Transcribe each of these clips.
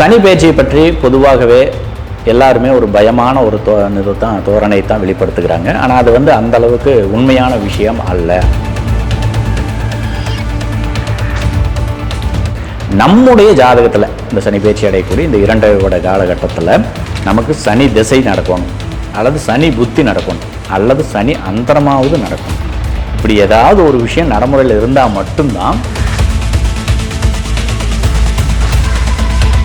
சனி பேச்சை பற்றி பொதுவாகவே எல்லாருமே ஒரு பயமான ஒரு தோ தான் தோரணை தான் வெளிப்படுத்துகிறாங்க. ஆனால் அது வந்து அந்த அளவுக்கு உண்மையான விஷயம் அல்ல. நம்முடைய ஜாதகத்தில் இந்த சனி பேச்சு அடையக்கூடிய இந்த இரண்டரை வருட காலகட்டத்தில் நமக்கு சனி திசை நடக்கணும் அல்லது சனி புத்தி நடக்கணும் அல்லது சனி அந்தரமாவது நடக்கணும். இப்படி ஏதாவது ஒரு விஷயம் நடைமுறையில் இருந்தால் மட்டும்தான்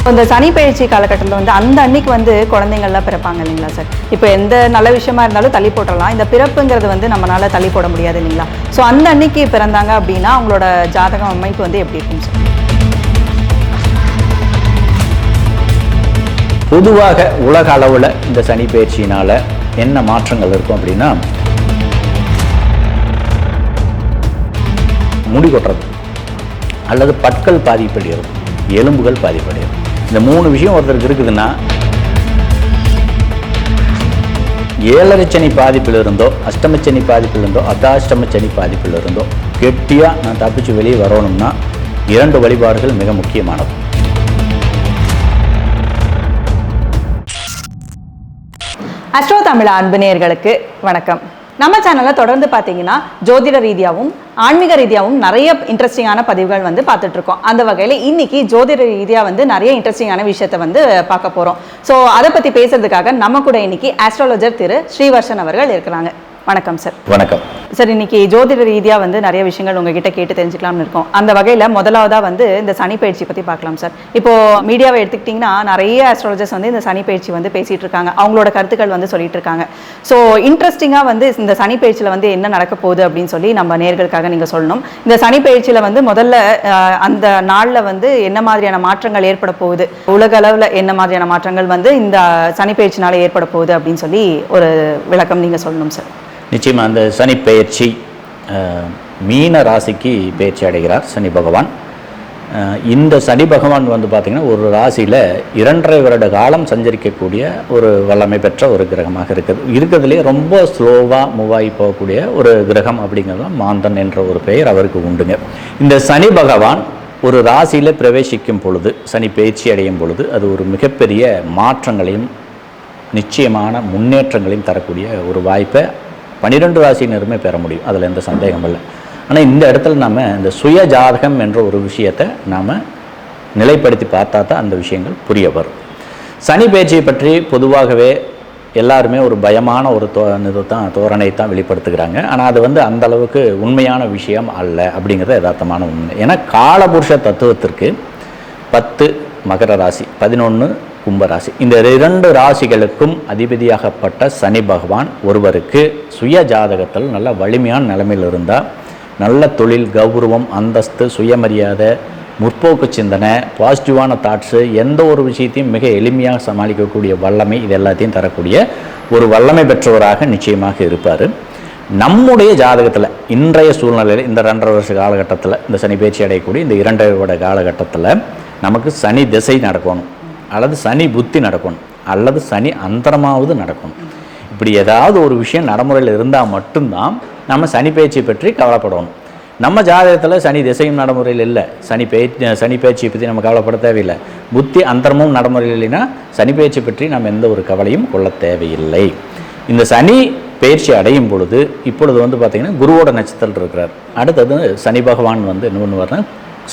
இந்த சனி பயிற்சி காலகட்டத்தில் வந்து அந்த அன்னைக்கு வந்து குழந்தைங்கள்லாம் பிறப்பாங்க இல்லைங்களா சார்? இப்போ எந்த நல்ல விஷயமா இருந்தாலும் தள்ளி போட்டலாம் இந்த பிறப்புங்கிறது வந்து நம்மளால தள்ளி போட முடியாது இல்லைங்களா? ஸோ அந்த அன்னைக்கு பிறந்தாங்க அப்படின்னா அவங்களோட ஜாதகம் அமைப்பு வந்து எப்படி இருக்கும் சார்? பொதுவாக உலக அளவில் இந்த சனி பயிற்சியினால் என்ன மாற்றங்கள் இருக்கும் அப்படின்னா முடி கொட்டுறது அல்லது பற்கள் பாதிப்படைகிறது எலும்புகள் பாதிப்படைகிறது. இந்த மூணு விஷயம் ஒருத்தருக்கு இருக்குதுன்னா ஏழரை சனி பாதிப்பில் இருந்தோ அஷ்டமச்சனி பாதிப்பில் இருந்தோ அர்த்தாஷ்டமச்சனி பாதிப்பில் இருந்தோ கெட்டியாக நான் தப்பிச்சு வெளியே வரணும்னா இரண்டு வழிபாடுகள் மிக முக்கியமானது. அஸ்ட்ரோ தமிழ் அன்பு நேர்களுக்கு வணக்கம். நம்ம சேனலில் தொடர்ந்து பார்த்தீங்கன்னா ஜோதிட ரீதியாகவும் ஆன்மீக ரீதியாகவும் நிறைய இன்ட்ரெஸ்டிங்கான பதிவுகள் வந்து பார்த்துட்ருக்கோம் அந்த வகையில் இன்னைக்கு ஜோதிட ரீதியாக வந்து நிறைய இன்ட்ரெஸ்டிங்கான விஷயத்தை வந்து பார்க்க போகிறோம் ஸோ அதை பற்றி பேசுறதுக்காக நம்ம கூட இன்னைக்கு ஆஸ்ட்ராலஜர் திரு ஸ்ரீவர்ஷன் அவர்கள் இருக்கிறாங்க. வணக்கம் சார் வணக்கம். சார் இன்னைக்கு ஜோதிட ரீதியாக வந்து நிறைய விஷயங்கள் உங்ககிட்ட கேட்டு தெரிஞ்சுக்கலாம்னு இருக்கோம். அந்த வகையில் முதலாவதா வந்து இந்த சனி பயிற்சி பற்றி பார்க்கலாம் சார் இப்போ மீடியாவை எடுத்துக்கிட்டிங்கன்னா நிறைய ஆஸ்ட்ராலஜர்ஸ் வந்து இந்த சனி பயிற்சி வந்து பேசிட்டு இருக்காங்க. அவங்களோட கருத்துக்கள் வந்து சொல்லிட்டு இருக்காங்க. ஸோ இன்ட்ரெஸ்டிங்காக வந்து இந்த சனி பயிற்சியில் வந்து என்ன நடக்க போகுது அப்படின்னு சொல்லி நம்ம நேர்களுக்காக நீங்கள் சொல்லணும். இந்த சனி பயிற்சியில் வந்து முதல்ல அந்த நாளில் வந்து என்ன மாதிரியான மாற்றங்கள் ஏற்பட போகுது? உலக அளவில் என்ன மாதிரியான மாற்றங்கள் வந்து இந்த சனி பயிற்சினால ஏற்பட போகுது அப்படின்னு சொல்லி ஒரு விளக்கம் நீங்கள் சொல்லணும் சார் நிச்சயமாக அந்த சனி பெயர்ச்சி மீன ராசிக்கு பயிற்சி அடைகிறார் சனி பகவான். இந்த சனி பகவான் வந்து பார்த்திங்கன்னா ஒரு ராசியில் இரண்டரை வருட காலம் சஞ்சரிக்கக்கூடிய ஒரு வல்லமை பெற்ற ஒரு கிரகமாக இருக்குது. இருக்கிறதுலே ரொம்ப ஸ்லோவாக மூவாகி போகக்கூடிய ஒரு கிரகம் அப்படிங்கிறது மாந்தன் என்ற ஒரு பெயர் அவருக்கு உண்டுங்க. இந்த சனி பகவான் ஒரு ராசியில் பிரவேசிக்கும் பொழுது சனி பயிற்சி அடையும் பொழுது அது ஒரு மிகப்பெரிய மாற்றங்களையும் நிச்சயமான முன்னேற்றங்களையும் தரக்கூடிய ஒரு வாய்ப்பை பன்னிரெண்டு ராசினருமே பெற முடியும். அதில் எந்த சந்தேகமும் இல்லை. ஆனால் இந்த இடத்துல நாம் இந்த சுய ஜாதகம் என்ற ஒரு விஷயத்தை நாம் நிலைப்படுத்தி பார்த்தா தான் அந்த விஷயங்கள் புரிய வரும். சனி பேச்சை பற்றி பொதுவாகவே எல்லாருமே ஒரு பயமான ஒரு தோ இது தான் தோரணை தான் வெளிப்படுத்துகிறாங்க. ஆனால் அது வந்து அந்த அளவுக்கு உண்மையான விஷயம் அல்ல அப்படிங்கிறது யதார்த்தமான உண்மை. ஏன்னா காலபுருஷ தத்துவத்திற்கு பத்து மகர ராசி பதினொன்று கும்பராசி. இந்த இரண்டு ராசிகளுக்கும் அதிபதியாகப்பட்ட சனி பகவான் ஒருவருக்கு சுய ஜாதகத்தில் நல்ல வலிமையான நிலைமையில் இருந்தால் நல்ல தொழில் கௌரவம் அந்தஸ்து சுயமரியாதை முற்போக்கு சிந்தனை பாசிட்டிவான தாட்ஸு எந்த ஒரு விஷயத்தையும் மிக எளிமையாக சமாளிக்கக்கூடிய வல்லமை இது எல்லாத்தையும் தரக்கூடிய ஒரு வல்லமை பெற்றவராக நிச்சயமாக இருப்பார். நம்முடைய ஜாதகத்தில் இன்றைய சூழ்நிலையில் இந்த ரெண்டரை வருஷ காலகட்டத்தில் இந்த சனி பேச்சு அடையக்கூடிய இந்த இரண்டரை வருட காலகட்டத்தில் நமக்கு சனி திசை நடக்கணும். அல்லது சனி புத்தி நடக்கணும். அல்லது சனி அந்தரமாவது நடக்கணும். இப்படி ஏதாவது ஒரு விஷயம் நடைமுறையில் இருந்தால் மட்டும்தான் நம்ம சனி பேச்சை பற்றி கவலைப்படணும். நம்ம ஜாதகத்தில் சனி திசையும் நடைமுறையில் இல்லை. சனி பே சனி பேச்சை பற்றி நம்ம கவலைப்பட தேவையில்லை. புத்தி அந்தரமும் நடைமுறையில் இல்லைன்னா சனி பேச்சை பற்றி நம்ம எந்த ஒரு கவலையும் கொள்ள தேவையில்லை. இந்த சனி பயிற்சி அடையும் பொழுது இப்பொழுது வந்து பார்த்திங்கன்னா குருவோட நட்சத்திரத்தில் இருக்கிறார். அடுத்தது சனி பகவான் வந்து என்ன பண்ணுவார்னா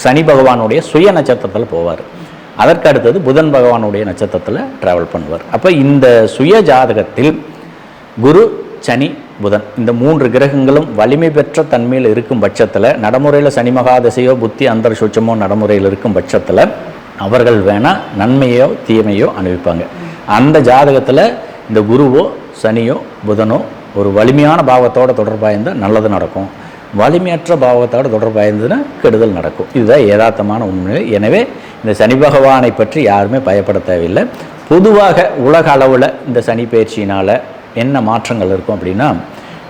சனி பகவானுடைய சுய நட்சத்திரத்தில் போவார். அதற்கு அடுத்தது புதன் பகவானுடைய நட்சத்திரத்தில் ட்ராவல் பண்ணுவார். அப்போ இந்த சுய ஜாதகத்தில் குரு சனி புதன் இந்த மூன்று கிரகங்களும் வலிமை பெற்ற தன்மையில் இருக்கும் பட்சத்தில் நடைமுறையில் சனி மகாதசையோ புத்தி அந்த சுட்சமோ நடைமுறையில் இருக்கும் பட்சத்தில் அவர்கள் வேணால் நன்மையோ தீமையோ அனுபவிப்பாங்க. அந்த ஜாதகத்தில் இந்த குருவோ சனியோ புதனோ ஒரு வலிமையான பாவத்தோட தொடர்பாயிருந்தால் நல்லது நடக்கும். வலிமையற்ற பாவத்தோட தொடர்பாயிருந்ததுன்னா கெடுதல் நடக்கும். இதுதான் யதார்த்தமான உண்மை. எனவே இந்த சனி பகவானை பற்றி யாருமே பயப்பட தேவையில்லை. பொதுவாக உலக அளவில் இந்த சனி பயிற்சியினால் என்ன மாற்றங்கள் இருக்கும் அப்படின்னா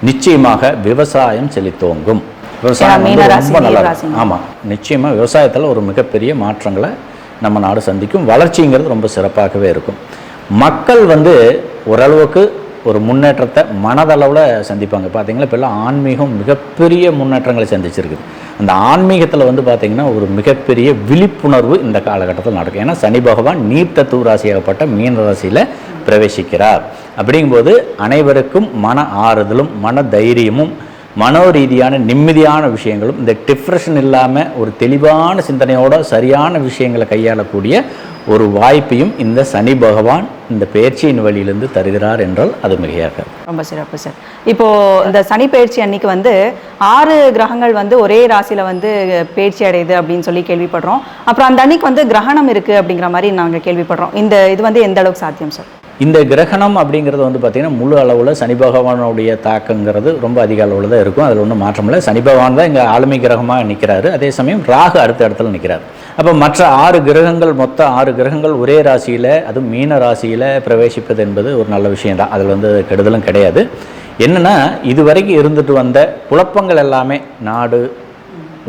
நிச்சயமாக விவசாயம் செழித்தோங்கும். விவசாயம் வந்து ரொம்ப நல்லா இருக்கும். ஆமாம் நிச்சயமாக விவசாயத்தில் ஒரு மிகப்பெரிய மாற்றங்களை நம்ம நாடு சந்திக்கும். வளர்ச்சிங்கிறது ரொம்ப சிறப்பாகவே இருக்கும். மக்கள் வந்து ஓரளவுக்கு ஒரு முன்னேற்றத்தை மனதளவில் சந்திப்பாங்க. பார்த்தீங்கன்னா இப்போல்லாம் ஆன்மீகம் மிகப்பெரிய முன்னேற்றங்களை சந்திச்சிருக்குது. அந்த ஆன்மீகத்தில் வந்து பார்த்திங்கன்னா ஒரு மிகப்பெரிய விழிப்புணர்வு இந்த காலகட்டத்தில் நடக்கும். ஏன்னா சனி பகவான் நீர் ராசியாகப்பட்ட மீன ராசியில் பிரவேசிக்கிறார். அப்படிங்கும்போது அனைவருக்கும் மன ஆறுதலும் மன தைரியமும் மனோ ரீதியான நிம்மதியான விஷயங்களும் இந்த டிப்ரெஷன் இல்லாமல் ஒரு தெளிவான சிந்தனையோட சரியான விஷயங்களை கையாளக்கூடிய ஒரு வாய்ப்பையும் இந்த சனி பகவான் இந்த பயிற்சியின் வழியிலிருந்து தருகிறார் என்றால் அது மிகையாக ரொம்ப சிறப்பு சார். இப்போ இந்த சனி பயிற்சி அன்னைக்கு வந்து ஆறு கிரகங்கள் வந்து ஒரே ராசியில வந்து பயிற்சி அடையுது அப்படின்னு சொல்லி கேள்விப்படுறோம். அப்புறம் அந்த அன்னைக்கு வந்து கிரகணம் இருக்கு அப்படிங்கிற மாதிரி நாங்கள் கேள்விப்படுறோம். இந்த இது வந்து எந்த அளவுக்கு சாத்தியம் சார்? இந்த கிரகணம் அப்படிங்கிறது வந்து பார்த்திங்கன்னா முழு அளவில் சனி பகவானுடைய தாக்கங்கிறது ரொம்ப அதிக அளவில் தான் இருக்கும். அதில் ஒன்றும் மாற்றம் இல்லை. சனி பகவான் தான் இங்கே ஆளுமை கிரகமாக நிற்கிறாரு அதே சமயம் ராகு அடுத்த இடத்துல நிற்கிறார் அப்போ மற்ற ஆறு கிரகங்கள் மொத்த ஆறு கிரகங்கள் ஒரே ராசியில் அதுவும் மீன ராசியில் பிரவேசிப்பது என்பது ஒரு நல்ல விஷயம் தான். அதில் வந்து கெடுதலும் கிடையாது. என்னென்னா இதுவரைக்கும் இருந்துட்டு வந்த குழப்பங்கள் எல்லாமே நாடு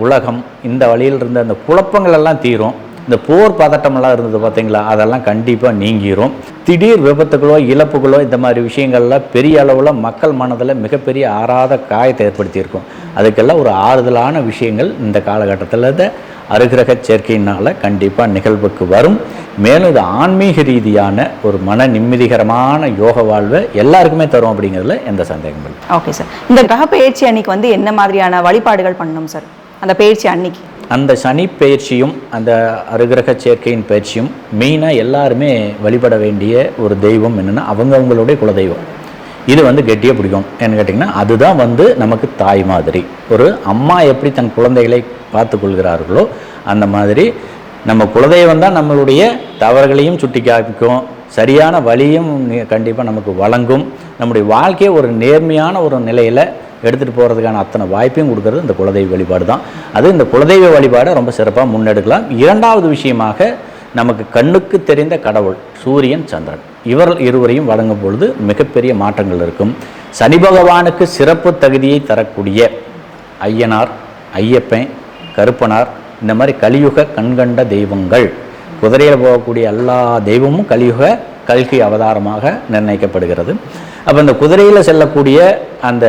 உலகம் இந்த வழியில் இருந்த அந்த குழப்பங்கள் எல்லாம் தீரும். இந்த போர் பதட்டமெல்லாம் இருந்தது பார்த்தீங்களா? அதெல்லாம் கண்டிப்பாக நீங்கிரும். திடீர் விபத்துகளோ இழப்புகளோ இந்த மாதிரி விஷயங்கள்லாம் பெரிய அளவில் மக்கள் மனதில் மிகப்பெரிய ஆறாத காயத்தை ஏற்படுத்தியிருக்கும். அதுக்கெல்லாம் ஒரு ஆறுதலான விஷயங்கள் இந்த காலகட்டத்தில் இந்த அருகிரக சேர்க்கையினால் கண்டிப்பாக நிகழ்வுக்கு வரும். மேலும் இது ஆன்மீக ரீதியான ஒரு மன நிம்மதிகரமான யோக வாழ்வை எல்லாருக்குமே தரும் அப்படிங்கிறதுல எந்த சந்தேகமும் இல்லை. ஓகே சார் இந்த கிரக பயிற்சி அன்னைக்கு வந்து என்ன மாதிரியான வழிபாடுகள் பண்ணணும் சார் அந்த பயிற்சி அன்னைக்கு. அந்த சனி பயிற்சியும் அந்த அருகிரக சேர்க்கையின் பயிற்சியும் மெயினாக எல்லாருமே வழிபட வேண்டிய ஒரு தெய்வம் என்னென்னா அவங்கவுங்களுடைய குலதெய்வம். இது வந்து கெட்டியாக பிடிக்கும். ஏன்னு கேட்டிங்கன்னா அதுதான் வந்து நமக்கு தாய் மாதிரி. ஒரு அம்மா எப்படி தன் குழந்தைகளை பார்த்து கொள்கிறார்களோ அந்த மாதிரி நம்ம குலதெய்வம் தான் நம்மளுடைய தவறுகளையும் சுட்டி காமிக்கும் சரியான வழியும் கண்டிப்பாக நமக்கு வழங்கும். நம்முடைய வாழ்க்கையை ஒரு நேர்மையான ஒரு நிலையில் எடுத்துகிட்டு போகிறதுக்கான அத்தனை வாய்ப்பையும் கொடுக்கறது இந்த குலதெய்வ வழிபாடு தான். அது இந்த குலதெய்வ வழிபாடை ரொம்ப சிறப்பாக முன்னெடுக்கலாம். இரண்டாவது விஷயமாக நமக்கு கண்ணுக்கு தெரிந்த கடவுள் சூரியன் சந்திரன். இவர் இருவரையும் வழங்கும் பொழுது மிகப்பெரிய மாற்றங்கள் இருக்கும். சனி பகவானுக்கு சிறப்பு தகுதியை தரக்கூடிய ஐயனார் ஐயப்பன் கருப்பனார் இந்த மாதிரி கலியுக கண்கண்ட தெய்வங்கள். குதிரையில் போகக்கூடிய எல்லா தெய்வமும் கலியுக கல்கி அவதாரமாக நிர்ணயிக்கப்படுகிறது. அப்போ இந்த குதிரையில் செல்லக்கூடிய அந்த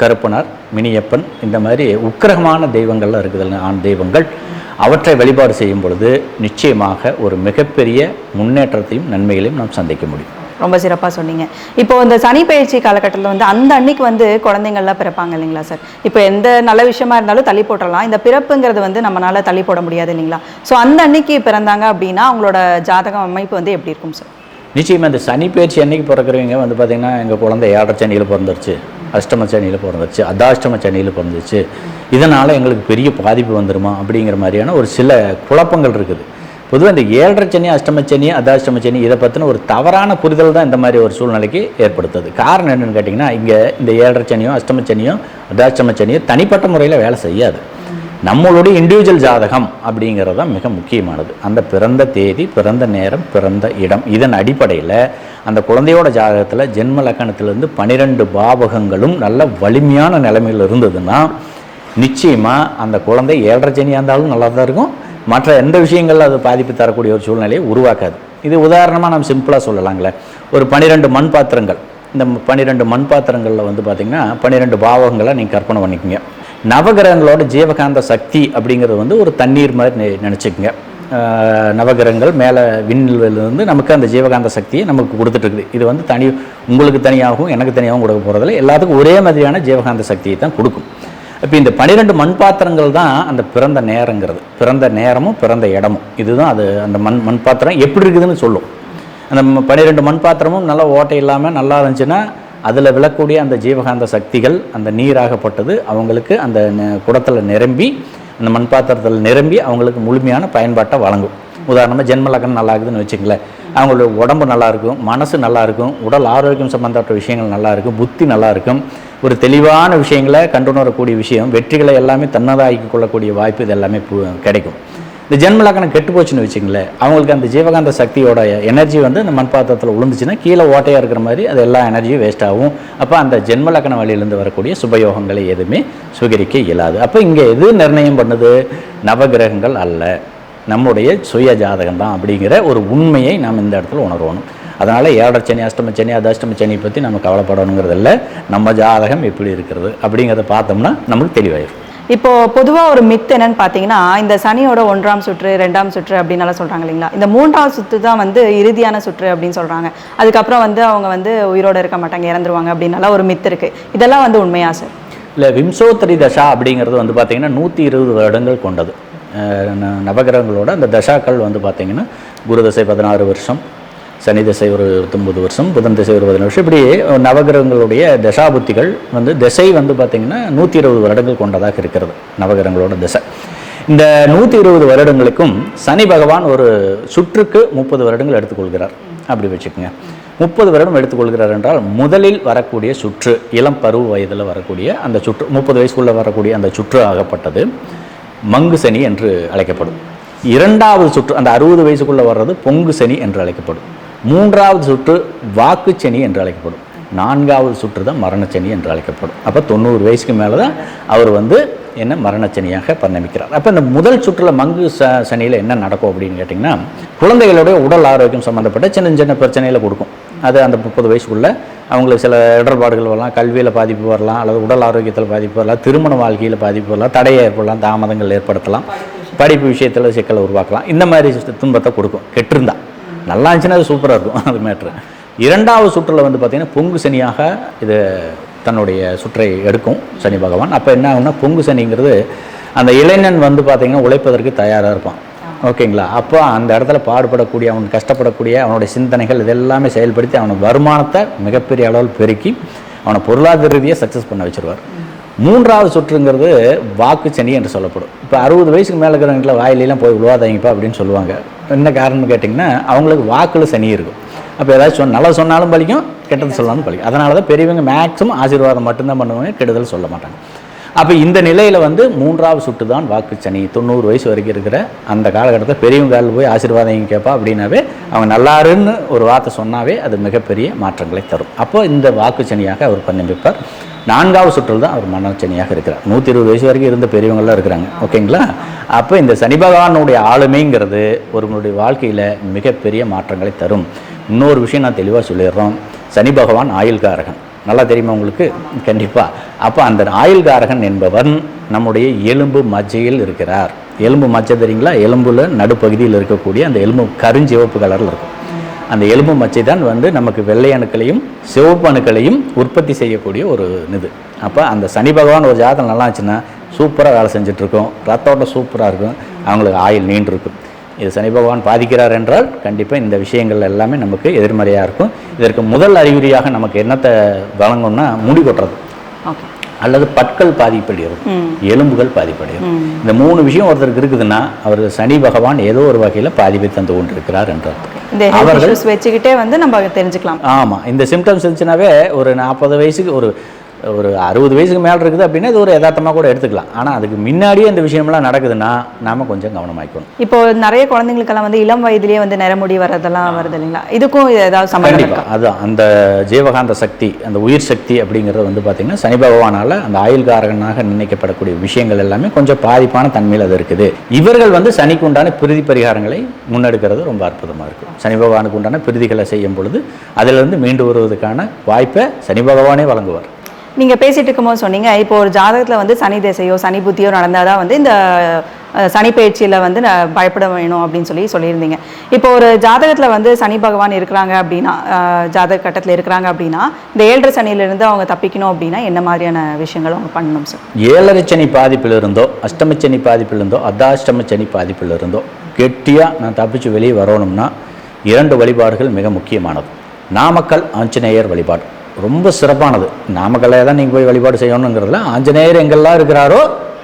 கருப்பனார் மினியப்பன் இந்த மாதிரி உக்கிரகமான தெய்வங்கள்லாம் இருக்குது ஆண் தெய்வங்கள். அவற்றை வழிபாடு செய்யும் பொழுது நிச்சயமாக ஒரு மிகப்பெரிய முன்னேற்றத்தையும் நன்மைகளையும் நாம் சந்திக்க முடியும். ரொம்ப சிறப்பாக சொன்னீங்க. இப்போ இந்த சனி பயிற்சி காலகட்டத்தில் வந்து அந்த அன்னைக்கு வந்து குழந்தைங்கள்லாம் பிறப்பாங்க இல்லைங்களா சார்? இப்போ எந்த நல்ல விஷயமா இருந்தாலும் தள்ளி போட்டுடலாம் இந்த பிறப்புங்கிறது வந்து நம்மளால தள்ளி போட முடியாது இல்லைங்களா? ஸோ அந்த அன்னைக்கு பிறந்தாங்க அப்படின்னா அவங்களோட ஜாதகம் அமைப்பு வந்து எப்படி இருக்கும் சார்? நிச்சயமாக இந்த சனி பயிற்சி அன்னைக்கு பிறக்கிறவங்க வந்து பார்த்திங்கன்னா எங்கள் குழந்தை ஏழரை சனியில் பிறந்துருச்சு. அஷ்டம சனியில் பிறந்துச்சு அதாஷ்டம சனியில் பிறந்துச்சு. இதனால் எங்களுக்கு பெரிய பாதிப்பு வந்துருமா அப்படிங்கிற மாதிரியான ஒரு சில குழப்பங்கள் இருக்குது. பொதுவாக இந்த ஏழரை சனி அஷ்டம அதாஷ்டம சனி இதை பற்றின ஒரு தவறான புரிதல் தான் இந்த மாதிரி ஒரு சூழ்நிலைக்கு ஏற்படுத்துது. காரணம் என்னென்னு கேட்டிங்கன்னா இங்கே இந்த ஏழரை சனியும் அஷ்டம அதாஷ்டம சனியும் தனிப்பட்ட முறையில் வேலை செய்யாது. நம்மளுடைய இண்டிவிஜுவல் ஜாதகம் அப்படிங்கிறது தான் மிக முக்கியமானது. அந்த பிறந்த தேதி பிறந்த நேரம் பிறந்த இடம் இதன் அடிப்படையில் அந்த குழந்தையோட ஜாதகத்தில் ஜென்ம லக்கணத்திலிருந்து பனிரெண்டு பாவகங்களும் நல்ல வலிமையான நிலைமையில் இருந்ததுன்னா நிச்சயமாக அந்த குழந்தை ஏழரை சனியாக இருந்தாலும் நல்லா தான் இருக்கும். மற்ற எந்த விஷயங்களில் அது பாதிப்பு தரக்கூடிய ஒரு சூழ்நிலையை உருவாக்காது. இது உதாரணமாக நம்ம சிம்பிளாக சொல்லலாங்களே ஒரு பனிரெண்டு மண் பாத்திரங்கள் இந்த பன்னிரெண்டு மண் பாத்திரங்களில் வந்து பார்த்திங்கன்னா பன்னிரெண்டு பாவகங்களை நீங்கள் கற்பனை பண்ணிக்கோங்க. நவகிரகங்களோட ஜீவகாந்த சக்தி அப்படிங்கிறது வந்து ஒரு தண்ணீர் மாதிரி நெ- நினச்சிக்கங்க. நவகிரகங்கள் மேலே விண்ணிலிருந்து நமக்கு அந்த ஜீவகாந்த சக்தியை நமக்கு கொடுத்துட்ருக்குது இது வந்து தனி உங்களுக்கு தனியாகவும் எனக்கு தனியாகவும் கொடுக்க போகிறதில்ல எல்லாத்துக்கும் ஒரே மாதிரியான ஜீவகாந்த சக்தியை தான் கொடுக்கும். இப்போ இந்த பனிரெண்டு மண் பாத்திரங்கள் தான் அந்த பிறந்த நேரங்கிறது. பிறந்த நேரமும் பிறந்த இடமும். இதுதான் அது அந்த மண் மண் பாத்திரம் எப்படி இருக்குதுன்னு சொல்லும். அந்த பனிரெண்டு பன்னிரெண்டு மண் பாத்திரமும் நல்லா ஓட்டை இல்லாமல் நல்லா இருந்துச்சுன்னா அதில் விழக்கூடிய அந்த ஜீவகாந்த சக்திகள் அந்த நீராகப்பட்டது அவங்களுக்கு அந்த ந- நிரம்பி அந்த மண் பாத்திரத்தில் நிரம்பி அவங்களுக்கு முழுமையான பயன்பாட்டை வழங்கும். உதாரணமாக ஜென்ம லக்னம் நல்லா இருக்குதுன்னு வச்சுங்களேன் அவங்களோட உடம்பு நல்லாயிருக்கும் மனசு நல்லாயிருக்கும் உடல் ஆரோக்கியம் சம்பந்தப்பட்ட விஷயங்கள் நல்லாயிருக்கும் புத்தி நல்லாயிருக்கும் ஒரு தெளிவான விஷயங்களை கண்டுணரக்கூடிய விஷயம் வெற்றிகளை எல்லாமே தன்னதாக்கி கொள்ளக்கூடிய வாய்ப்பு இது எல்லாமே பு- கிடைக்கும். இந்த ஜென்மலக்கணம் கெட்டு போச்சுன்னு வச்சுங்களேன் அவங்களுக்கு அந்த ஜீவகாந்த சக்தியோட எனர்ஜி வந்து அந்த மண் பாத்திரத்தில் விழுந்துச்சுன்னா கீழே ஓட்டையாக இருக்கிற மாதிரி அது எல்லா எனர்ஜியும் வேஸ்ட் ஆகும். அப்போ அந்த ஜென்மலக்கண வழியிலேருந்து வரக்கூடிய சுபயோகங்களை எதுவுமே சுகரிக்க இயலாது. அப்போ இங்கே எது நிர்ணயம் பண்ணுது? நவகிரகங்கள் அல்ல. நம்முடைய சுய ஜாதகம் தான் அப்படிங்கிற ஒரு உண்மையை நாம் இந்த இடத்துல உணர்வணும். அதனால் ஏழரை சனி அஷ்டம சனி அதாஷ்டம சனி பற்றி நம்ம கவலைப்படணுங்கிறது இல்லை நம்ம ஜாதகம் எப்படி இருக்கிறது அப்படிங்கிறத பார்த்தோம்னா நமக்கு தெளிவாயிடும் இப்போ பொதுவாக ஒரு மித் என்னன்னு பார்த்தீங்கன்னா இந்த சனியோட ஒன்றாம் சுற்று ரெண்டாம் சுற்று அப்படின்னால சொல்றாங்க இல்லைங்களா? இந்த மூன்றாம் சுற்று தான் வந்து இறுதியான சுற்று அப்படின்னு சொல்றாங்க. அதுக்கப்புறம் வந்து அவங்க வந்து உயிரோட இருக்க மாட்டாங்க இறந்துருவாங்க அப்படின்னால ஒரு மித் இருக்கு. இதெல்லாம் வந்து உண்மையா சார் இல்லை விம்சோத்தரி தசா அப்படிங்கிறது வந்து பார்த்திங்கன்னா நூற்றி இருபது வருடங்கள் கொண்டது. நவகிரகங்களோட அந்த தசாக்கள் வந்து பார்த்திங்கன்னா குரு தசை பதினாறு வருஷம் சனி திசை ஒரு தொம்பது வருஷம் புதன் திசை ஒரு பதினஞ்சு வருஷம். இப்படி நவகிரகங்களுடைய தசாபுத்திகள் வந்து திசை வந்து பார்த்திங்கன்னா நூற்றி இருபது வருடங்கள் கொண்டதாக இருக்கிறது நவகிரகங்களோட திசை. இந்த நூற்றி இருபது வருடங்களுக்கும் சனி பகவான் ஒரு சுற்றுக்கு முப்பது வருடங்கள் எடுத்துக்கொள்கிறார். அப்படி வச்சுக்கோங்க. முப்பது வருடம் எடுத்துக்கொள்கிறார் என்றால் முதலில் வரக்கூடிய சுற்று இளம் பருவ வயதில் வரக்கூடிய அந்த சுற்று முப்பது வயசுக்குள்ளே வரக்கூடிய அந்த சுற்று ஆகப்பட்டது மங்கு சனி என்று அழைக்கப்படும். இரண்டாவது சுற்று அந்த அறுபது வயசுக்குள்ளே வர்றது பொங்கு சனி என்று அழைக்கப்படும். மூன்றாவது சுற்று வாக்குச்சனி சனி என்று அழைக்கப்படும். நான்காவது சுற்று தான் மரணச்சனி என்று அழைக்கப்படும். அப்போ தொண்ணூறு வயசுக்கு மேலே தான் அவர் வந்து என்ன மரணச்சனியாக பரிணமிக்கிறார். அப்போ இந்த முதல் சுற்றில் மங்கு ச சனியில் என்ன நடக்கும் அப்படின்னு கேட்டிங்கன்னா குழந்தைகளுடைய உடல் ஆரோக்கியம் சம்மந்தப்பட்ட சின்ன சின்ன பிரச்சனைகளை கொடுக்கும். அது அந்த முப்பது வயசுக்குள்ளே அவங்களுக்கு சில இடர்பாடுகள் வரலாம் கல்வியில் பாதிப்பு வரலாம் அல்லது உடல் ஆரோக்கியத்தில் பாதிப்பு வரலாம் திருமண வாழ்க்கையில் பாதிப்பு வரலாம் தடையை ஏற்படலாம் தாமதங்கள் ஏற்படுத்தலாம் படிப்பு விஷயத்தில் சிக்கலை உருவாக்கலாம். இந்த மாதிரி துன்பத்தை கொடுக்கும். கெட்டிருந்தா. நல்லா இருந்துச்சுன்னா அது சூப்பராக இருக்கும் அது மேட்ரு இரண்டாவது சுற்றில் வந்து பார்த்திங்கன்னா பொங்கு சனியாக இது தன்னுடைய சுற்றை எடுக்கும் சனி பகவான். அப்போ என்ன ஆகும்னா பொங்கு சனிங்கிறது அந்த இளைஞன் வந்து பார்த்திங்கன்னா உழைப்பதற்கு தயாராக இருப்பான். ஓகேங்களா? அப்போ அந்த இடத்துல பாடுபடக்கூடிய அவன் கஷ்டப்படக்கூடிய அவனுடைய சிந்தனைகள் இதெல்லாமே செயல்படுத்தி அவன வருமானத்தை மிகப்பெரிய அளவில் பெருக்கி அவனை பொருளாதார ரீதியாக சக்ஸஸ் பண்ண வச்சிருவார். மூன்றாவது சுற்றுங்கிறது வாக்கு சனி என்று சொல்லப்படும். இப்போ அறுபது வயசுக்கு மேலே இருக்கிறவங்கள வாயிலெலாம் போய் விழுவாதாங்கப்பா அப்படின்னு சொல்லுவாங்க. என்ன காரணம்னு கேட்டிங்கன்னா அவங்களுக்கு வாக்கில் சனி இருக்கும். அப்போ ஏதாச்சும் சொன்ன நல்லா சொன்னாலும் பலிக்கும் கெட்டது சொன்னாலும் பலிக்கும். அதனால தான் பெரியவங்க மேக்ஸிமம் ஆசீர்வாதம் மட்டும்தான் பண்ணுவாங்க கெடுதல் சொல்ல மாட்டாங்க. அப்போ இந்த நிலையில் வந்து மூன்றாவது சுட்டு தான் வாக்கு சனி. தொண்ணூறு வயசு வரைக்கும் இருக்கிற அந்த காலகட்டத்தில் பெரியவங்க காலில் போய் ஆசீர்வாதம் கேட்பா அப்படின்னாவே அவங்க நல்லாருன்னு ஒரு வார்த்தை சொன்னாவே அது மிகப்பெரிய மாற்றங்களை தரும். அப்போ இந்த வாக்கு சனியாக அவர் பண்ணிப்பார் நான்காவது சுற்றில் தான் அவர் மனச்சனியாக இருக்கிறார். நூற்றி இருபது வயசு வரைக்கும் இருந்த பெரியவங்களாம் இருக்கிறாங்க. ஓகேங்களா? அப்போ இந்த சனி பகவானுடைய ஆளுமைங்கிறது ஒருவனுடைய வாழ்க்கையில் மிகப்பெரிய மாற்றங்களை தரும். இன்னொரு விஷயம் நான் தெளிவாக சொல்லிடுறோம். சனி பகவான் ஆயுள்காரகன். நல்லா தெரியுமா உங்களுக்கு? கண்டிப்பாக அப்போ அந்த ஆயுள்காரகன் என்பவன் நம்முடைய எலும்பு மஜ்ஜையில் இருக்கிறார். எலும்பு மஜ்ஜை தெரியுங்களா? எலும்புல நடுப்பகுதியில் இருக்கக்கூடிய அந்த எலும்பு கருஞ்சிவப்பு கலரில் இருக்கும். அந்த எலும்பு மச்சை தான் வந்து நமக்கு வெள்ளை அணுக்களையும் சிவப்பு அணுக்களையும் உற்பத்தி செய்யக்கூடிய ஒரு இது அப்போ அந்த சனி பகவான் ஒரு ஜாதகம் நல்லா இருந்துச்சுன்னா சூப்பராக வேலை செஞ்சுட்ருக்கோம் ரத்தோட்டம் சூப்பராக இருக்கும். அவங்களுக்கு ஆயுள் நீண்டிருக்கும். இது சனி பகவான் பாதிக்கிறார் என்றால் கண்டிப்பாக இந்த விஷயங்கள் எல்லாமே நமக்கு எதிர்மறையாக இருக்கும். இதற்கு முதல் அறிகுறியாக நமக்கு என்னத்தை வழங்கும்னா முடி கொட்டுறது. அல்லது பற்கள் பாதிப்படைகிறது. எலும்புகள் பாதிப்படைகிறது. இந்த மூணு விஷயம் ஒருத்தருக்கு இருக்குதுன்னா அவர் சனி பகவான் ஏதோ ஒரு வகையில் பாதிப்பை தந்து கொண்டிருக்கிறார் என்ற அர்த்தம் இந்த அவர்கள் வச்சுக்கிட்டே வந்து நம்ம தெரிஞ்சுக்கலாம். ஆமாம் இந்த சிம்டம்ஸ் இருந்துச்சுனாவே ஒரு நாற்பது வயசுக்கு ஒரு ஒரு அறுபது வயசுக்கு மேலே இருக்குது அப்படின்னா இது ஒரு யதார்த்தமாக கூட எடுத்துக்கலாம். ஆனால் அதுக்கு முன்னாடியே இந்த விஷயம்லாம் நடக்குதுன்னா நாம கொஞ்சம் கவனமாக்கணும் இப்போ நிறைய குழந்தைங்களுக்கெல்லாம் வந்து இளம் வயதிலேயே வந்து நிறமுடி வர்றதெல்லாம் வருது இல்லைங்களா? இதுக்கும் ஏதாவது சம்பந்தம் அதுதான் அந்த ஜீவகாந்த சக்தி அந்த உயிர் சக்தி அப்படிங்கிறது வந்து பார்த்திங்கன்னா சனி பகவானால் அந்த ஆயுள்காரகனாக நினைக்கப்படக்கூடிய விஷயங்கள் எல்லாமே கொஞ்சம் பாதிப்பான தன்மையில் அது இருக்குது. இவர்கள் வந்து சனிக்கு உண்டான பிரதி பரிகாரங்களை முன்னெடுக்கிறது ரொம்ப அற்புதமாக இருக்கும். சனி பகவானுக்கு உண்டான பிரதிகளை செய்யும் பொழுது அதிலிருந்து மீண்டு வருவதற்கான வாய்ப்பை சனி பகவானே வழங்குவார். நீங்கள் பேசிட்டு இருக்கும்போது சொன்னீங்க இப்போ ஒரு ஜாதகத்தில் வந்து சனி திசையோ சனி புத்தியோ நடந்தாதான் வந்து இந்த சனி பயிற்சியில் வந்து நான் பயப்பட வேணும் அப்படின்னு சொல்லி சொல்லியிருந்தீங்க. இப்போ ஒரு ஜாதகத்தில் வந்து சனி பகவான் இருக்கிறாங்க அப்படின்னா ஜாதக கட்டத்தில் இருக்கிறாங்க அப்படின்னா இந்த ஏழரை சனியிலிருந்து அவங்க தப்பிக்கணும் அப்படின்னா என்ன மாதிரியான விஷயங்கள் அவங்க பண்ணணும் சார் ஏழரை சனி பாதிப்பில் இருந்தோ அஷ்டமச்சனி பாதிப்பில் இருந்தோ அர்த்தாஷ்டம சனி பாதிப்பில் இருந்தோ கெட்டியாக நான் தப்பிச்சு வெளியே வரணும்னா இரண்டு வழிபாடுகள் மிக முக்கியமானது. நாமக்கல் ஆஞ்சநேயர் வழிபாடு. ரொம்ப சிறப்பானது. நாமக்கல்லே தான் நீங்கள் போய் வழிபாடு செய்யணுங்கிறதுல ஆஞ்சநேயர் எங்கெல்லாம் இருக்கிறாரோ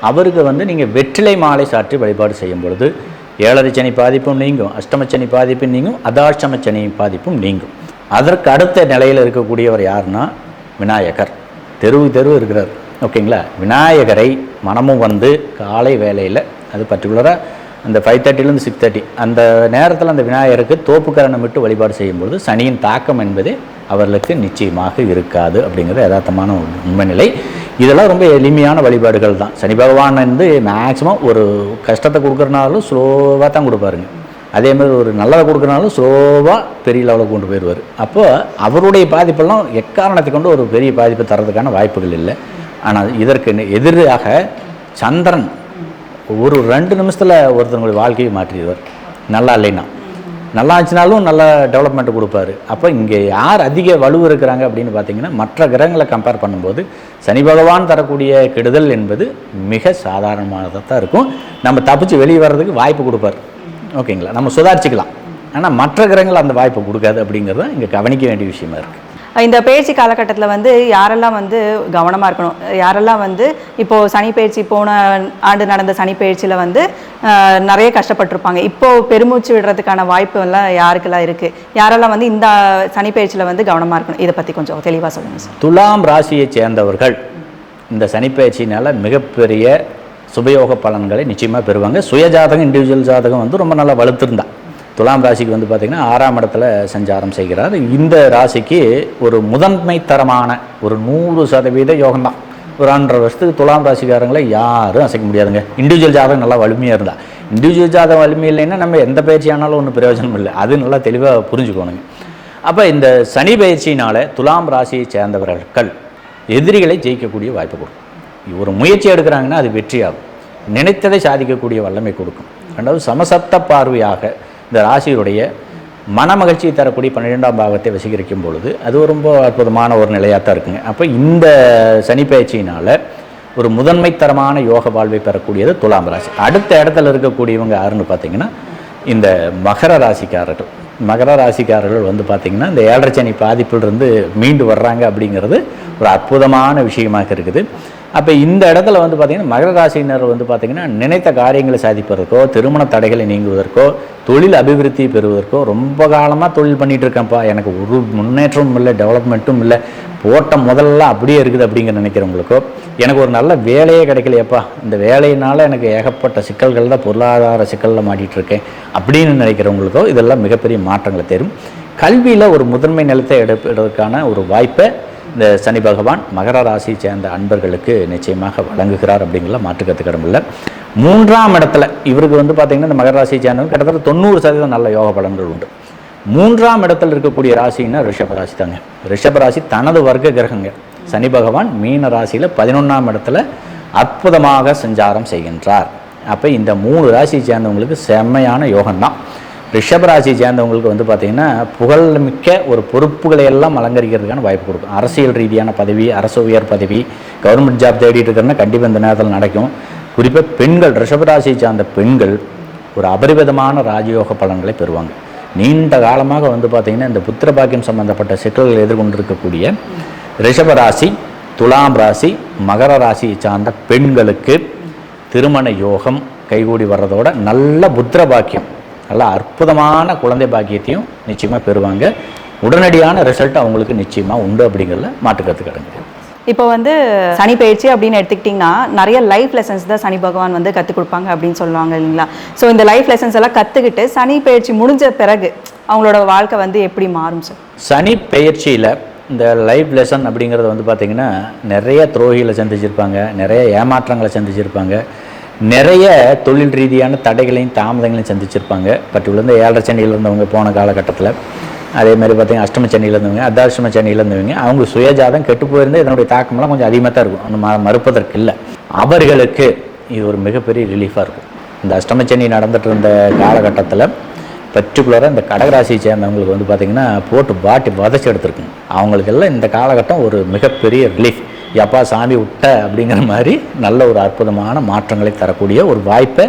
அவருக்கு வந்து நீங்கள் வெற்றிலை மாலை சாற்றி வழிபாடு செய்யும் பொழுது ஏழரை சனி பாதிப்பும் நீங்கும் அஷ்டமச்சனி பாதிப்பும் நீங்கும் அதாஷ்டமச்சனி பாதிப்பும் நீங்கும். அதற்கு அடுத்த நிலையில் இருக்கக்கூடியவர் யாருன்னா விநாயகர். தெருவு தெருவு இருக்கிறார். ஓகேங்களா? விநாயகரை மனமும் வந்து காலை வேலையில் அது பர்டிகுலராக அந்த ஃபைவ் தேர்ட்டிலேருந்து சிக்ஸ் தேர்ட்டி அந்த நேரத்தில் அந்த விநாயகருக்கு தோப்புக்கரணம் விட்டு வழிபாடு செய்யும்பொழுது சனியின் தாக்கம் என்பதே அவர்களுக்கு நிச்சயமாக இருக்காது அப்படிங்கிறது யதார்த்தமான உண்மை நிலை இதெல்லாம் ரொம்ப எளிமையான வழிபாடுகள் தான். சனி பகவான் வந்து மேக்ஸிமம் ஒரு கஷ்டத்தை கொடுக்குறனாலும் ஸ்லோவாக தான் கொடுப்பாருங்க. அதே மாதிரி ஒரு நல்லதை கொடுக்குறனாலும் ஸ்லோவாக பெரிய லெவலில் கொண்டு போயிடுவார். அப்போ அவருடைய பாதிப்பெல்லாம் எக்காரணத்தை கொண்டு ஒரு பெரிய பாதிப்பை தரதுக்கான வாய்ப்புகள் இல்லை. ஆனால் இதற்கு எதிராக சந்திரன் ஒரு ரெண்டு நிமிஷத்தில் ஒருத்தவங்களுடைய வாழ்க்கையை மாற்றிடுவார். நல்லா இல்லைன்னா. நல்லா இருந்துச்சுனாலும் நல்ல டெவலப்மெண்ட் கொடுப்பாரு. அப்போ இங்கே யார் அதிக வலு இருக்கிறாங்க அப்படின்னு பார்த்தீங்கன்னா மற்ற கிரகங்களை கம்பேர் பண்ணும்போது சனி பகவான் தரக்கூடிய கெடுதல் என்பது மிக சாதாரணமானதாக தான் இருக்கும். நம்ம தப்பிச்சு வெளியே வர்றதுக்கு வாய்ப்பு கொடுப்பார். ஓகேங்களா? நம்ம சுதாரிச்சுக்கலாம். ஆனால் மற்ற கிரகங்கள் அந்த வாய்ப்பு கொடுக்காது அப்படிங்கிறது இங்கே கவனிக்க வேண்டிய விஷயமா இருக்குது இந்த பயிற்சி காலகட்டத்தில் வந்து யாரெல்லாம் வந்து கவனமாக இருக்கணும்? யாரெல்லாம் வந்து இப்போது சனி பயிற்சி போன ஆண்டு நடந்த சனி பயிற்சியில் வந்து நிறைய கஷ்டப்பட்டிருப்பாங்க. இப்போது பெருமூச்சு விடுறதுக்கான வாய்ப்பு எல்லாம் யாருக்கெல்லாம் இருக்குது யாரெல்லாம் வந்து இந்த சனி பயிற்சியில் வந்து கவனமாக இருக்கணும்? இதை பற்றி கொஞ்சம் தெளிவாக சொல்லுங்கள் சார். துலாம் ராசியை சேர்ந்தவர்கள் இந்த சனிப்பயிற்சியினால் மிகப்பெரிய சுபயோக பலன்களை நிச்சயமாக பெறுவாங்க. சுயஜாதகம் இண்டிவிஜுவல் ஜாதகம் வந்து ரொம்ப நல்லா வலுத்திருந்தா. துலாம் ராசிக்கு வந்து பார்த்திங்கன்னா ஆறாம் இடத்துல சஞ்சாரம் செய்கிறார். இந்த ராசிக்கு ஒரு முதன்மை தரமான ஒரு நூறு சதவீத யோகம்தான். ஒரு ஆண்டரை வருஷத்துக்கு துலாம் ராசிக்காரங்களை யாரும் அசைக்க முடியாதுங்க. இண்டிவிஜுவல் ஜாதகம் நல்லா வலிமையாக இருந்தா. இண்டிவிஜுவல் ஜாதகம் வலிமை இல்லைன்னா நம்ம எந்த பயிற்சி ஆனாலும் ஒன்றும் பிரயோஜனம் இல்லை. அது நல்லா தெளிவாக புரிஞ்சுக்கணுங்க. அப்போ இந்த சனி பயிற்சியினால் துலாம் ராசியை சேர்ந்தவர்கள் எதிரிகளை ஜெயிக்கக்கூடிய வாய்ப்பு கொடுக்கும். ஒரு முயற்சி எடுக்கிறாங்கன்னா அது வெற்றியாகும். நினைத்ததை சாதிக்கக்கூடிய வல்லமை கொடுக்கும். ரெண்டாவது சமசப்த பார்வையாக இந்த ராசியுடைய மனமகிழ்ச்சியை தரக்கூடிய பன்னிரெண்டாம் பாவத்தை வசீகரிக்கும் பொழுது அது ரொம்ப அற்புதமான ஒரு நிலையாக தான் இருக்குங்க. அப்போ இந்த சனி பயிற்சியினால் ஒரு முதன்மை தரமான யோக வாழ்வை பெறக்கூடியது துலாம் ராசி. அடுத்த இடத்துல இருக்கக்கூடியவங்க யாருன்னு பார்த்தீங்கன்னா இந்த மகர ராசிக்காரர்கள். மகர ராசிக்காரர்கள் வந்து பார்த்திங்கன்னா இந்த ஏழரை சனி பாதிப்பிலிருந்து மீண்டு வர்றாங்க அப்படிங்கிறது ஒரு அற்புதமான விஷயமாக இருக்குது. அப்போ இந்த இடத்துல வந்து பார்த்திங்கன்னா மகர ராசியினர் வந்து பார்த்திங்கன்னா நினைத்த காரியங்களை சாதிப்பதற்கோ திருமண தடைகளை நீங்குவதற்கோ தொழில் அபிவிருத்தி பெறுவதற்கோ ரொம்ப காலமாக தொழில் பண்ணிகிட்டு இருக்கேன்ப்பா. எனக்கு ஒரு முன்னேற்றமும் இல்லை டெவலப்மெண்ட்டும் இல்லை. போட்ட முதல்ல அப்படியே இருக்குது அப்படிங்கிற நினைக்கிறவங்களுக்கோ எனக்கு ஒரு நல்ல வேலையே கிடைக்கலையப்பா. இந்த வேலையினால் எனக்கு ஏகப்பட்ட சிக்கல்கள் தான் பொருளாதார சிக்கலில் மாட்டிகிட்ருக்கேன் அப்படின்னு நினைக்கிறவங்களுக்கோ இதெல்லாம் மிகப்பெரிய மாற்றங்களை தரும். கல்வியில் ஒரு முதன்மை நிலத்தை எடுப்பதற்கான ஒரு வாய்ப்பை இந்த சனி பகவான் மகர ராசியை சேர்ந்த அன்பர்களுக்கு நிச்சயமாக வழங்குகிறார் அப்படிங்கிற மாற்றுக்கத்துக்கிடம் இல்லை. மூன்றாம் இடத்துல இவருக்கு வந்து பார்த்திங்கன்னா இந்த மகர ராசியை சேர்ந்தவங்க கிட்டத்தட்ட தொண்ணூறு சதவீதம் நல்ல யோக பலன்கள் உண்டு. மூன்றாம் இடத்தில் இருக்கக்கூடிய ராசின்னா ரிஷப ராசி தாங்க. ரிஷப ராசி தனது வர்க்க கிரகங்க. சனி பகவான் மீன ராசியில் பதினொன்றாம் இடத்துல அற்புதமாக சஞ்சாரம் செய்கின்றார். அப்போ இந்த மூணு ராசியை சேர்ந்தவங்களுக்கு செம்மையான யோகம்தான். ரிஷபராசி சேர்ந்தவங்களுக்கு வந்து பார்த்திங்கன்னா புகழ்மிக்க ஒரு பொறுப்புகளை எல்லாம் அலங்கரிக்கிறதுக்கான வாய்ப்பு கொடுக்கும். அரசியல் ரீதியான பதவி அரசு உயர் பதவி கவர்மெண்ட் ஜாப் தேடிட்டு இருக்கிறனா கண்டிப்பாக இந்த நேரத்தில் நடக்கும். குறிப்பாக பெண்கள் ரிஷபராசியை சார்ந்த பெண்கள் ஒரு அபரிவிதமான ராஜயோக பலன்களை பெறுவாங்க. நீண்ட காலமாக வந்து பார்த்திங்கன்னா இந்த புத்திர பாக்கியம் சம்பந்தப்பட்ட சிக்கல்களை எதிர்கொண்டிருக்கக்கூடிய ரிஷபராசி துலாம் ராசி மகர ராசியை சார்ந்த பெண்களுக்கு திருமண யோகம் கைகூடி வர்றதோட நல்ல புத்திர பாக்கியம். நல்ல அற்புதமான குழந்தை பாக்கியத்தையும் நிச்சயமாக பெறுவாங்க. உடனடியான ரிசல்ட் அவங்களுக்கு நிச்சயமாக உண்டு அப்படிங்கிறதுல மாற்றுக்கருத்து கிடங்குது இப்போ வந்து சனி பயிற்சி அப்படின்னு எடுத்துக்கிட்டிங்கன்னா நிறைய லைஃப் லெசன்ஸ் தான் சனி பகவான் வந்து கற்றுக் கொடுப்பாங்க அப்படின்னு சொல்லுவாங்க இல்லைங்களா? ஸோ இந்த லைஃப் லெசன்ஸ் எல்லாம் கற்றுக்கிட்டு சனி பயிற்சி முடிஞ்ச பிறகு அவங்களோட வாழ்க்கை வந்து எப்படி மாறும் சார் சனி பெயர்ச்சியில் இந்த லைஃப் லெசன் அப்படிங்கிறது வந்து பார்த்திங்கன்னா நிறைய துரோகிகளை சந்திச்சிருப்பாங்க நிறைய ஏமாற்றங்களை சந்திச்சிருப்பாங்க. நிறைய தொழில் ரீதியான தடைகளையும் தாமதங்களையும் சந்திச்சிருப்பாங்க. பர்டிகுலர் ஏழரை சென்னையில் இருந்தவங்க போன காலகட்டத்தில் அதே மாதிரி பார்த்தீங்கன்னா அஷ்டம சென்னையில் இருந்தவங்க அர்த்தாஷ்டம சென்னையில் இருந்தவங்க அவங்க சுயஜாதம் கெட்டு போயிருந்து இதனுடைய தாக்கமெல்லாம் கொஞ்சம் அதிகமாக தான் இருக்கும். அந்த ம- மறுப்பதற்கு இல்லை. அவர்களுக்கு இது ஒரு மிகப்பெரிய ரிலீஃபாக இருக்கும். இந்த அஷ்டம சென்னை நடந்துட்டு இருந்த காலகட்டத்தில் பர்டிகுலராக இந்த கடகராசியை சேர்ந்தவங்களுக்கு வந்து பார்த்திங்கன்னா போட்டு பாட்டி வதச்சி எடுத்துருக்குங்க. அவங்களுக்கெல்லாம் இந்த காலகட்டம் ஒரு மிகப்பெரிய ரிலீஃப் எப்பா சாமி விட்ட அப்படிங்கிற மாதிரி நல்ல ஒரு அற்புதமான மாற்றங்களை தரக்கூடிய ஒரு வாய்ப்பை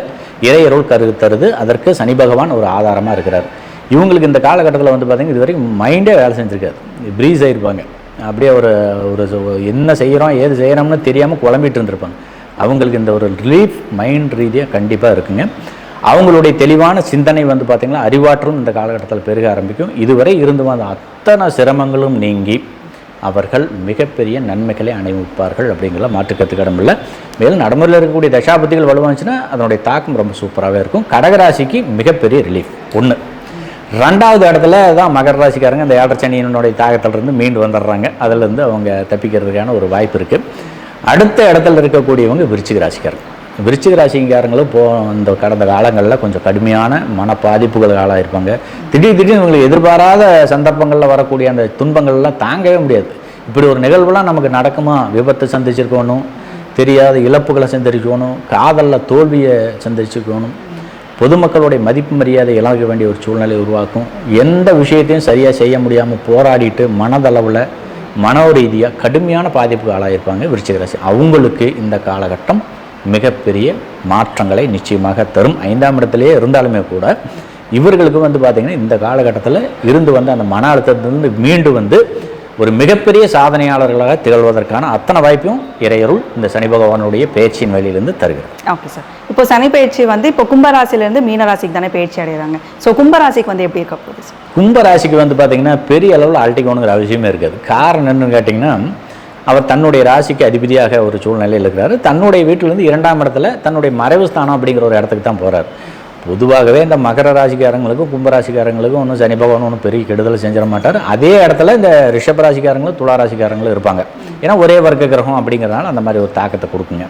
இறையருள் கரு தருது. அதற்கு சனி பகவான் ஒரு ஆதாரமாக இருக்கிறார். இவங்களுக்கு இந்த காலகட்டத்தில் வந்து பார்த்திங்கன்னா இது வரைக்கும் மைண்டே வேலை செஞ்சுருக்காது ப்ரீஸ் ஆகிருப்பாங்க அப்படியே ஒரு ஒரு என்ன செய்கிறோம் ஏது செய்கிறோம்னு தெரியாமல் குழம்பிட்டு இருந்திருப்பாங்க. அவங்களுக்கு இந்த ஒரு ரிலீஃப் மைண்ட் ரீதியாக கண்டிப்பாக இருக்குங்க. அவங்களுடைய தெளிவான சிந்தனை வந்து பார்த்திங்கன்னா அறிவாற்றும் இந்த காலகட்டத்தில் பெருக ஆரம்பிக்கும். இதுவரை இருந்து வந்த அத்தனை சிரமங்களும் நீங்கி அவர்கள் மிகப்பெரிய நன்மைகளை அனுபவிப்பார்கள் அப்படிங்கிற மாற்றுக்கத்துக்கிடம் இல்லை. மேலும் நடைமுறையில் இருக்கக்கூடிய தசாபதிகள் வலுவாச்சுன்னா அதனுடைய தாக்கம் ரொம்ப சூப்பராகவே இருக்கும். கடகராசிக்கு மிகப்பெரிய ரிலீஃப் ஒன்று ரெண்டாவது இடத்துல தான் மகர ராசிக்காரங்க இந்த ஏழரை சனியினுடைய தாக்கத்திலிருந்து மீண்டு வந்துடுறாங்க. அதிலிருந்து அவங்க தப்பிக்கிறதுக்கான ஒரு வாய்ப்பு இருக்குது அடுத்த இடத்துல இருக்கக்கூடியவங்க விருச்சிக ராசிக்காரங்க. விருச்சிக ராசிங்காரங்களும் போ இந்த கடந்த காலங்களில் கொஞ்சம் கடுமையான மன பாதிப்புகள் ஆளாயிருப்பாங்க. திடீர் திடீர்னு இவங்களுக்கு எதிர்பாராத சந்தர்ப்பங்களில் வரக்கூடிய அந்த துன்பங்கள்லாம் தாங்கவே முடியாது. இப்படி ஒரு நிகழ்வுலாம் நமக்கு நடக்குமா? விபத்து சந்திச்சிருக்கணும். தெரியாத இழப்புகளை சந்திரிக்கணும் காதலில் தோல்வியை சந்திச்சுக்கணும் பொதுமக்களுடைய மதிப்பு மரியாதை இழக்க வேண்டிய ஒரு சூழ்நிலை உருவாக்கும். எந்த விஷயத்தையும் சரியாக செய்ய முடியாமல் போராடிட்டு மனதளவில் மன ரீதியாக கடுமையான பாதிப்புக்கு ஆளாயிருப்பாங்க விருச்சிக ராசி. அவங்களுக்கு இந்த காலகட்டம் மிகப்பெரிய மாற்றங்களை நிச்சயமாக தரும். ஐந்தாம் இடத்திலேயே இருந்தாலுமே கூட இவர்களுக்கு வந்து பார்த்திங்கன்னா இந்த காலகட்டத்தில் இருந்து வந்து அந்த மன அழுத்தத்திலிருந்து மீண்டு வந்து ஒரு மிகப்பெரிய சாதனையாளர்களாக திகழ்வதற்கான அத்தனை வாய்ப்பையும் இறையருள் இந்த சனி பகவானுடைய பேச்சின் வழியிலிருந்து தருகிறார் ஓகே சார் இப்போ சனி பயிற்சி வந்து இப்போ கும்பராசிலேருந்து மீனராசிக்கு தானே பயிற்சி அடைகிறாங்க. ஸோ கும்பராசிக்கு வந்து எப்படி இருக்க போகுது சார் கும்ப ராசிக்கு வந்து பார்த்திங்கன்னா பெரிய அளவில் அழட்டிக்கணுங்கிற அவசியமே இருக்காது. காரணம் என்னன்னு கேட்டிங்கன்னா அவர் தன்னுடைய ராசிக்கு அதிபதியாக ஒரு சூழ்நிலையில் இருக்கிறார். தன்னுடைய வீட்டிலேருந்து இரண்டாம் இடத்துல தன்னுடைய மறைவு ஸ்தானம் அப்படிங்கிற ஒரு இடத்துக்கு தான் போகிறார் பொதுவாகவே இந்த மகர ராசிக்காரங்களுக்கும் கும்பராசிக்காரங்களுக்கும் ஒன்றும் சனி பகவான் ஒன்றும் பெரிய கெடுதல் செஞ்சிட மாட்டார். அதே இடத்துல இந்த ரிஷப ராசிக்காரங்களும் துளா ராசிக்காரங்களும் இருப்பாங்க. ஏன்னா ஒரே வர்க்க கிரகம் அப்படிங்கிறதுனால அந்த மாதிரி ஒரு தாக்கத்தை கொடுக்குங்க.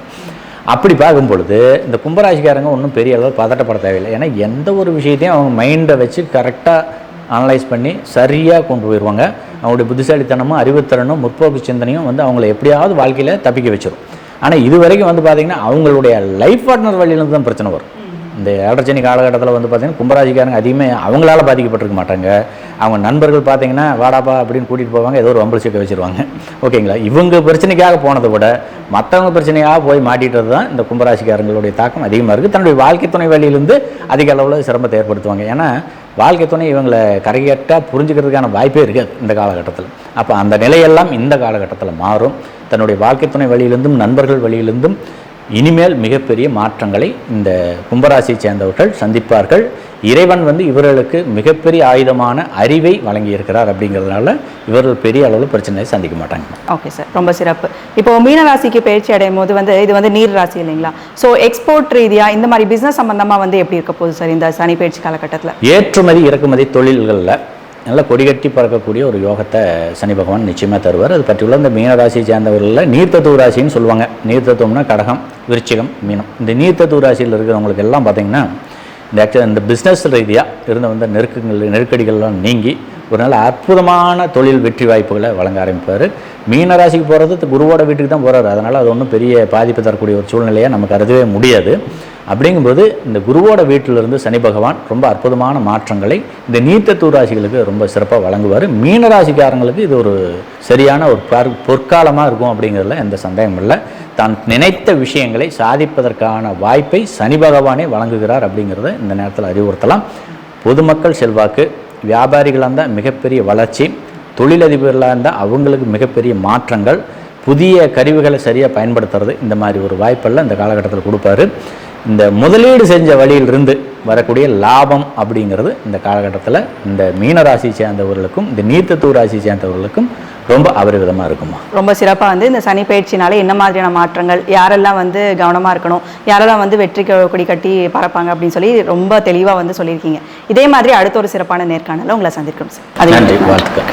அப்படி பார்க்கும் பொழுது இந்த கும்பராசிக்காரங்க ஒன்றும் பெரிய அளவு பதட்டப்பட தேவையில்லை. ஏன்னா எந்த ஒரு விஷயத்தையும் அவங்க மைண்டை வச்சு கரெக்டாக அனலைஸ் பண்ணி சரியாக கொண்டு போயிடுவாங்க அவங்களுடைய புத்திசாலித்தனமும் அறிவுத்திறனும் முற்போக்கு சிந்தனையும் வந்து அவங்கள எப்படியாவது வாழ்க்கையில் தப்பிக்க வச்சிடும் ஆனால் இது வரைக்கும் வந்து பார்த்திங்கன்னா அவங்களுடைய லைஃப் பார்ட்னர் வழியிலேருந்து தான் பிரச்சனை வரும். இந்த ஏழரச்சனி காலகட்டத்தில் வந்து பார்த்திங்கன்னா கும்பராஜிக்காரங்க அதிகமாக அவங்களால பாதிக்கப்பட்டிருக்க மாட்டாங்க. அவங்க நண்பர்கள் பார்த்தீங்கன்னா வாடாப்பா அப்படின்னு கூட்டிகிட்டு போவாங்க ஏதோ ஒரு வம்பல் சிக்க வச்சிருவாங்க. ஓகேங்களா? இவங்க பிரச்சனைக்காக போனதை விட மற்றவங்க பிரச்சனையாக போய் மாட்டிட்டது தான் இந்த கும்பராசிக்காரங்களுடைய தாக்கம் அதிகமாக இருக்குது தன்னுடைய வாழ்க்கை துணை வழியிலிருந்து அதிக அளவில் சிரமத்தை ஏற்படுத்துவாங்க. ஏன்னா வாழ்க்கை துணை இவங்களை கரையட்டாக புரிஞ்சுக்கிறதுக்கான வாய்ப்பே இருக்காது இந்த காலகட்டத்தில். அப்போ அந்த நிலையெல்லாம் இந்த காலகட்டத்தில் மாறும். தன்னுடைய வாழ்க்கை துணை வழியிலிருந்தும் நண்பர்கள் வழியிலிருந்தும் இனிமேல் மிகப்பெரிய மாற்றங்களை இந்த கும்பராசியை சேர்ந்தவர்கள் சந்திப்பார்கள். இறைவன் வந்து இவர்களுக்கு மிகப்பெரிய ஆயுதமான அறிவை வழங்கியிருக்கிறார் அப்படிங்கிறதுனால இவர்கள் பெரிய அளவில் பிரச்சனையை சந்திக்க மாட்டாங்க. ஓகே சார் ரொம்ப சிறப்பு. இப்போ மீன ராசிக்கு பயிற்சி அடையும் போது வந்து இது வந்து நீர் ராசி இல்லைங்களா? ஸோ எக்ஸ்போர்ட் ரீதியாக இந்த மாதிரி பிஸ்னஸ் சம்பந்தமாக வந்து எப்படி இருக்க போகுது சார் இந்த சனி பயிற்சி காலகட்டத்தில்? ஏற்றுமதி இறக்குமதி தொழில்களில் நல்ல கொடிகட்டி பறக்கக்கூடிய ஒரு யோகத்தை சனி பகவான் நிச்சயமாக தருவார். அது பற்றியுள்ள இந்த மீனராசியை சேர்ந்தவர்களில் நீர்த்தத்துவ ராசின்னு சொல்லுவாங்க. நீர்த்தத்துவம்னா கடகம் விருச்சிகம் மீனம். இந்த நீர்த்தத்துவ ராசியில் இருக்கிறவங்களுக்கு எல்லாம் பார்த்திங்கன்னா இந்த ஆக்சுவலாக இந்த பிஸ்னஸ் ரீதியாக இருந்த வந்த நெருக்கங்கள் நெருக்கடிகள்லாம் நீங்கி ஒரு நல்ல அற்புதமான தொழில் வெற்றி வாய்ப்புகளை வழங்க ஆரம்பிப்பார். மீனராசிக்கு போகிறது குருவோட வீட்டுக்கு தான் போகிறாரு அதனால் அது ஒன்றும் பெரிய பாதிப்பு தரக்கூடிய ஒரு சூழ்நிலையை நமக்கு கருதவே முடியாது. அப்படிங்கும்போது இந்த குருவோட வீட்டிலிருந்து சனி பகவான் ரொம்ப அற்புதமான மாற்றங்களை இந்த நீத்த தூராசிகளுக்கு ரொம்ப சிறப்பாக வழங்குவார். மீன ராசிக்காரங்களுக்கு இது ஒரு சரியான ஒரு பொற்காலமாக இருக்கும் அப்படிங்கிறதுல எந்த சந்தேகமும் இல்லை. தான் நினைத்த விஷயங்களை சாதிப்பதற்கான வாய்ப்பை சனி பகவானே வழங்குகிறார் அப்படிங்கிறத இந்த நேரத்தில் அறிவுறுத்தலாம். பொதுமக்கள் செல்வாக்கு வியாபாரிகளாக இருந்தால் மிகப்பெரிய வளர்ச்சி தொழிலதிபர்களாக இருந்தால் அவங்களுக்கு மிகப்பெரிய மாற்றங்கள் புதிய கருவிகளை சரியாக பயன்படுத்துறது இந்த மாதிரி ஒரு வாய்ப்பெல்லாம் இந்த காலகட்டத்தில் கொடுப்பாரு. இந்த முதலீடு செஞ்ச வழியிலிருந்து வரக்கூடிய லாபம் அப்படிங்கிறது இந்த காலகட்டத்தில் இந்த மீனராசி சேர்ந்தவர்களுக்கும் இந்த நீர்த்தத்தூர் ராசி சேர்ந்தவர்களுக்கும் ரொம்ப அபரிவிதமாக இருக்குமா? ரொம்ப சிறப்பாக வந்து இந்த சனி பயிற்சினால என்ன மாதிரியான மாற்றங்கள் யாரெல்லாம் வந்து கவனமாக இருக்கணும் யாரெல்லாம் வந்து வெற்றி கொடி கட்டி பறப்பாங்க அப்படின்னு சொல்லி ரொம்ப தெளிவாக வந்து சொல்லியிருக்கீங்க. இதே மாதிரி அடுத்த ஒரு சிறப்பான நேர்காணல உங்களை சந்திக்கிறோம் சார். அது நன்றி வாழ்த்துக்கள்.